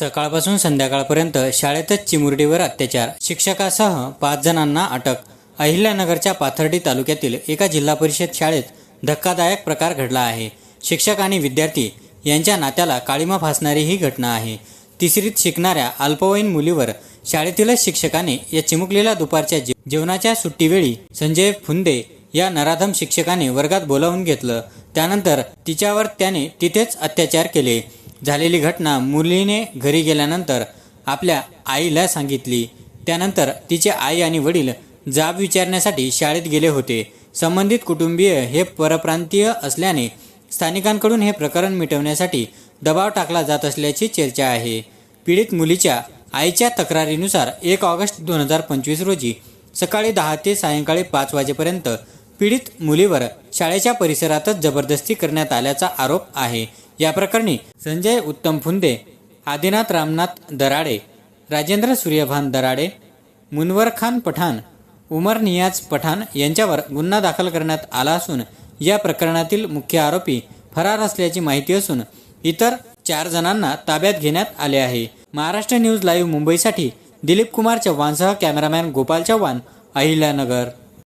सकाळपासून संध्याकाळपर्यंत शाळेतच चिमुरडीवर अत्याचार. शिक्षकासह पाच जणांना अटक. अहिल्यानगरच्या पाथर्डी तालुक्यातील एका जिल्हा परिषद शाळेत धक्कादायक प्रकार घडला आहे. शिक्षक आणि विद्यार्थी यांच्या नात्याला काळीमा फासणारी ही घटना आहे. तिसरीत शिकणाऱ्या अल्पवयीन मुलीवर शाळेतीलच शिक्षकाने या चिमुकलेल्या दुपारच्या जेवणाच्या सुट्टीवेळी संजय फुंदे या नराधम शिक्षकाने वर्गात बोलावून घेतलं. त्यानंतर तिच्यावर त्याने तिथेच अत्याचार केले. झालेली घटना मुलीने घरी गेल्यानंतर आपल्या आईला सांगितली. त्यानंतर तिचे आई आणि वडील जाब विचारण्यासाठी शाळेत गेले होते. संबंधित कुटुंबीय हे परप्रांतीय असल्याने स्थानिकांकडून हे प्रकरण मिटवण्यासाठी दबाव टाकला जात असल्याची चर्चा आहे. पीडित मुलीच्या आईच्या तक्रारीनुसार एक ऑगस्ट दोन हजार पंचवीस रोजी सकाळी दहा ते सायंकाळी पाच वाजेपर्यंत पीडित मुलीवर शाळेच्या परिसरातच जबरदस्ती करण्यात आल्याचा आरोप आहे. या प्रकरणी संजय उत्तम फुंदे आदिनाथ रामनाथ दराडे राजेंद्र सूर्यभान दराडे मुनवर खान पठाण उमर नियाज पठाण यांच्यावर गुन्हा दाखल करण्यात आला असून या प्रकरणातील मुख्य आरोपी फरार असल्याची माहिती असून इतर चार जणांना ताब्यात घेण्यात आले आहे. महाराष्ट्र न्यूज लाईव्ह मुंबईसाठी दिलीप कुमार चव्हाणसह कॅमेरामॅन गोपाल चव्हाण अहिल्यानगर.